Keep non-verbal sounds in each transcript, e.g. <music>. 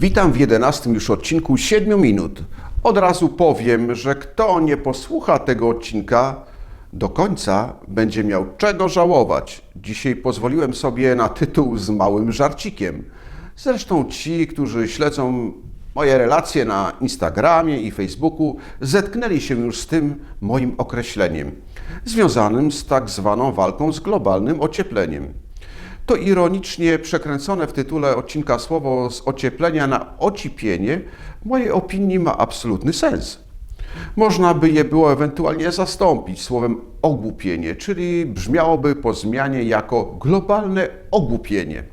Witam w 11 już odcinku 7 minut. Od razu powiem, że kto nie posłucha tego odcinka do końca, będzie miał czego żałować. Dzisiaj pozwoliłem sobie na tytuł z małym żarcikiem. Zresztą ci, którzy śledzą moje relacje na Instagramie i Facebooku, zetknęli się już z tym moim określeniem, związanym z tak zwaną walką z globalnym ociepleniem. To ironicznie przekręcone w tytule odcinka słowo z ocieplenia na ocipienie w mojej opinii ma absolutny sens. Można by je było ewentualnie zastąpić słowem ogłupienie, czyli brzmiałoby po zmianie jako globalne ogłupienie.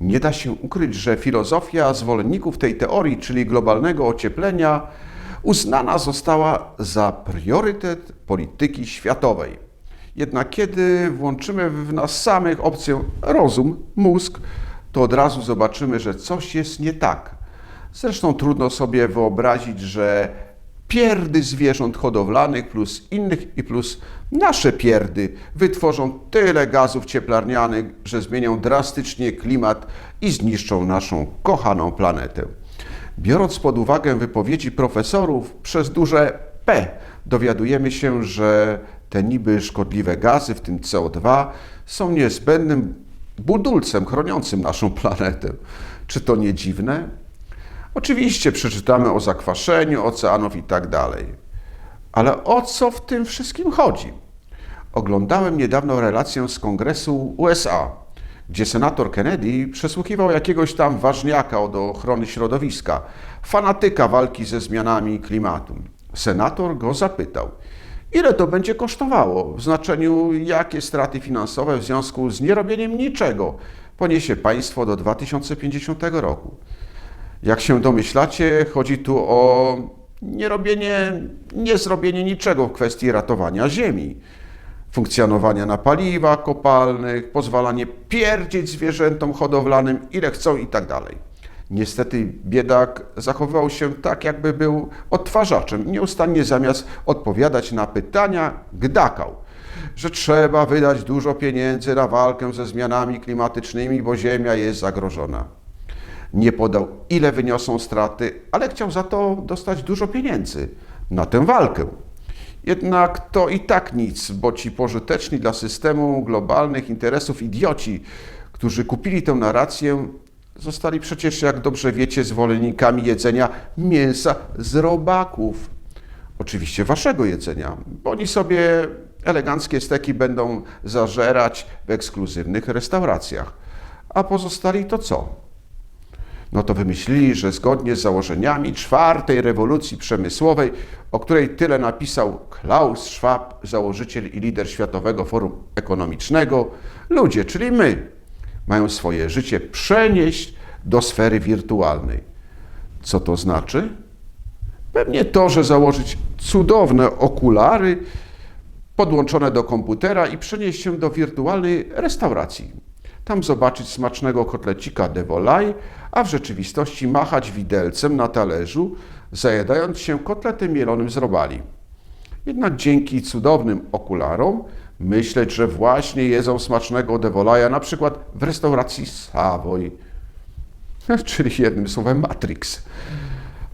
Nie da się ukryć, że filozofia zwolenników tej teorii, czyli globalnego ocieplenia, uznana została za priorytet polityki światowej. Jednak kiedy włączymy w nas samych opcję rozum, mózg, to od razu zobaczymy, że coś jest nie tak. Zresztą trudno sobie wyobrazić, że pierdy zwierząt hodowlanych plus innych i plus nasze pierdy wytworzą tyle gazów cieplarnianych, że zmienią drastycznie klimat i zniszczą naszą kochaną planetę. Biorąc pod uwagę wypowiedzi profesorów, przez duże P dowiadujemy się, że te niby szkodliwe gazy, w tym CO2, są niezbędnym budulcem chroniącym naszą planetę. Czy to nie dziwne? Oczywiście przeczytamy o zakwaszeniu oceanów i tak dalej. Ale o co w tym wszystkim chodzi? Oglądałem niedawno relację z kongresu USA, gdzie senator Kennedy przesłuchiwał jakiegoś tam ważniaka od ochrony środowiska, fanatyka walki ze zmianami klimatu. Senator go zapytał, ile to będzie kosztowało, w znaczeniu jakie straty finansowe w związku z nierobieniem niczego poniesie państwo do 2050 roku. Jak się domyślacie, chodzi tu o nierobienie, niezrobienie niczego w kwestii ratowania ziemi, funkcjonowania na paliwach kopalnych, pozwalanie pierdzieć zwierzętom hodowlanym ile chcą i tak dalej. Niestety biedak zachowywał się tak, jakby był odtwarzaczem. Nieustannie zamiast odpowiadać na pytania, gdakał, że trzeba wydać dużo pieniędzy na walkę ze zmianami klimatycznymi, bo Ziemia jest zagrożona. Nie podał, ile wyniosą straty, ale chciał za to dostać dużo pieniędzy na tę walkę. Jednak to i tak nic, bo ci pożyteczni dla systemu globalnych interesów idioci, którzy kupili tę narrację, zostali przecież, jak dobrze wiecie, zwolennikami jedzenia mięsa z robaków. Oczywiście waszego jedzenia, oni sobie eleganckie steki będą zażerać w ekskluzywnych restauracjach. A pozostali to co? no to wymyślili, że zgodnie z założeniami czwartej rewolucji przemysłowej, o której tyle napisał Klaus Schwab, założyciel i lider Światowego Forum Ekonomicznego, ludzie, czyli my, mają swoje życie przenieść do sfery wirtualnej. Co to znaczy? Pewnie to, że założyć cudowne okulary podłączone do komputera i przenieść się do wirtualnej restauracji tam zobaczyć smacznego kotlecika de volaille, a w rzeczywistości machać widelcem na talerzu, zajadając się kotletem mielonym z robali. Jednak dzięki cudownym okularom myśleć, że właśnie jedzą smacznego de volaille'a na przykład w restauracji Savoy, <laughs> czyli jednym słowem Matrix.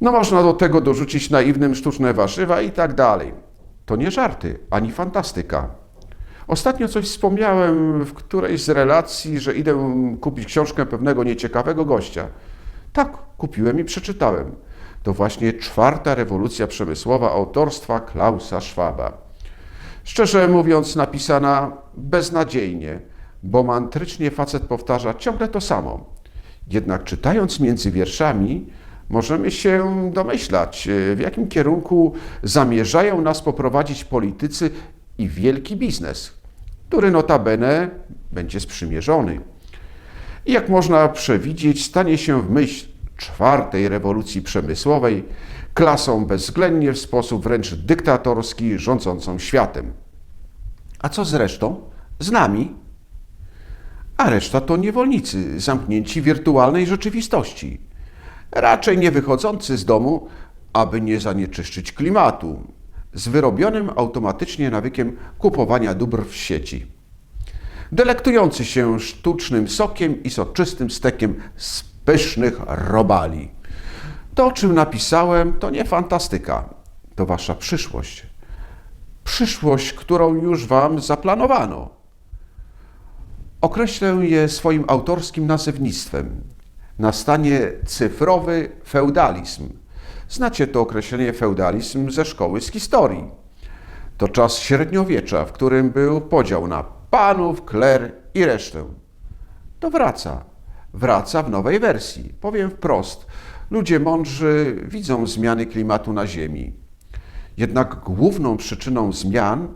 No można do tego dorzucić naiwnym sztuczne warzywa i tak dalej. To nie żarty, ani fantastyka. Ostatnio coś wspomniałem w którejś z relacji, że idę kupić książkę pewnego nieciekawego gościa. Tak, kupiłem i przeczytałem. To właśnie czwarta rewolucja przemysłowa autorstwa Klausa Schwaba. Szczerze mówiąc, napisana beznadziejnie, bo mantrycznie facet powtarza ciągle to samo. Jednak czytając między wierszami, możemy się domyślać, w jakim kierunku zamierzają nas poprowadzić politycy i wielki biznes, który notabene będzie sprzymierzony. I jak można przewidzieć, stanie się w myśl czwartej rewolucji przemysłowej klasą bezwzględnie w sposób wręcz dyktatorski rządzącą światem. A co z resztą? Z nami? A reszta to niewolnicy, zamknięci w wirtualnej rzeczywistości. Raczej nie wychodzący z domu, aby nie zanieczyszczyć klimatu, z wyrobionym automatycznie nawykiem kupowania dóbr w sieci. Delektujący się sztucznym sokiem i soczystym stekiem z pysznych robali. To, o czym napisałem, to nie fantastyka, to wasza przyszłość. Przyszłość, którą już wam zaplanowano. Określę je swoim autorskim nazewnictwem. Nastanie cyfrowy feudalizm. Znacie to określenie feudalizm ze szkoły z historii. To czas średniowiecza, w którym był podział na panów, kler i resztę. To wraca. Wraca w nowej wersji. Powiem wprost. Ludzie mądrzy widzą zmiany klimatu na Ziemi. Jednak główną przyczyną zmian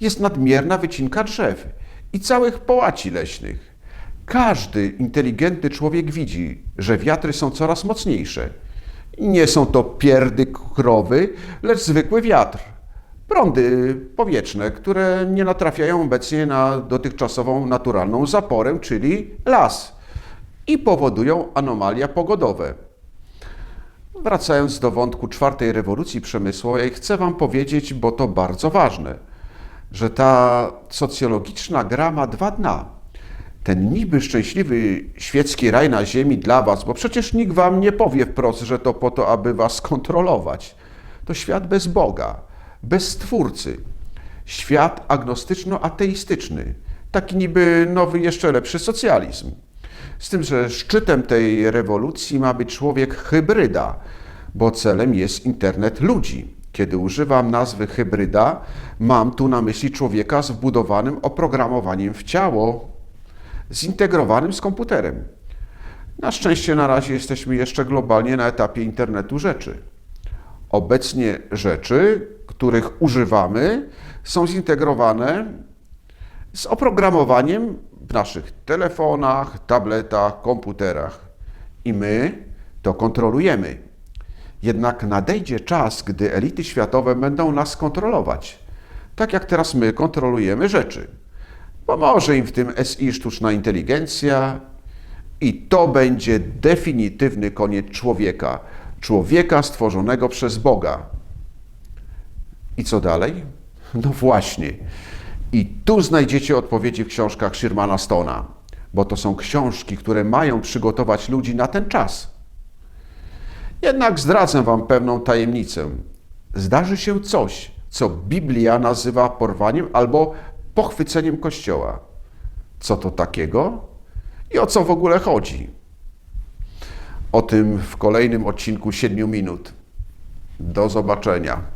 jest nadmierna wycinka drzew i całych połaci leśnych. Każdy inteligentny człowiek widzi, że wiatry są coraz mocniejsze. Nie są to pierdy krowy, lecz zwykły wiatr. Prądy powietrzne, które nie natrafiają obecnie na dotychczasową naturalną zaporę, czyli las, i powodują anomalia pogodowe. Wracając do wątku czwartej rewolucji przemysłowej, chcę Wam powiedzieć, bo to bardzo ważne, że ta socjologiczna gra ma dwa dna. Ten niby szczęśliwy świecki raj na ziemi dla Was, bo przecież nikt Wam nie powie wprost, że to po to, aby Was kontrolować. To świat bez Boga, bez Stwórcy. Świat agnostyczno-ateistyczny. Taki niby nowy, jeszcze lepszy socjalizm. Z tym, że szczytem tej rewolucji ma być człowiek hybryda, bo celem jest internet ludzi. Kiedy używam nazwy hybryda, mam tu na myśli człowieka z wbudowanym oprogramowaniem w ciało, zintegrowanym z komputerem. Na szczęście na razie jesteśmy jeszcze globalnie na etapie internetu rzeczy. Obecnie rzeczy, których używamy, są zintegrowane z oprogramowaniem w naszych telefonach, tabletach, komputerach. I my to kontrolujemy. Jednak nadejdzie czas, gdy elity światowe będą nas kontrolować. Tak jak teraz my kontrolujemy rzeczy. Pomoże im w tym SI sztuczna inteligencja i to będzie definitywny koniec człowieka. Człowieka stworzonego przez Boga. I co dalej? No właśnie. I tu znajdziecie odpowiedzi w książkach Shermana Stona, bo to są książki, które mają przygotować ludzi na ten czas. Jednak zdradzę Wam pewną tajemnicę. Zdarzy się coś, co Biblia nazywa porwaniem albo pochwyceniem Kościoła. Co to takiego i o co w ogóle chodzi? O tym w kolejnym odcinku 7 minut. Do zobaczenia.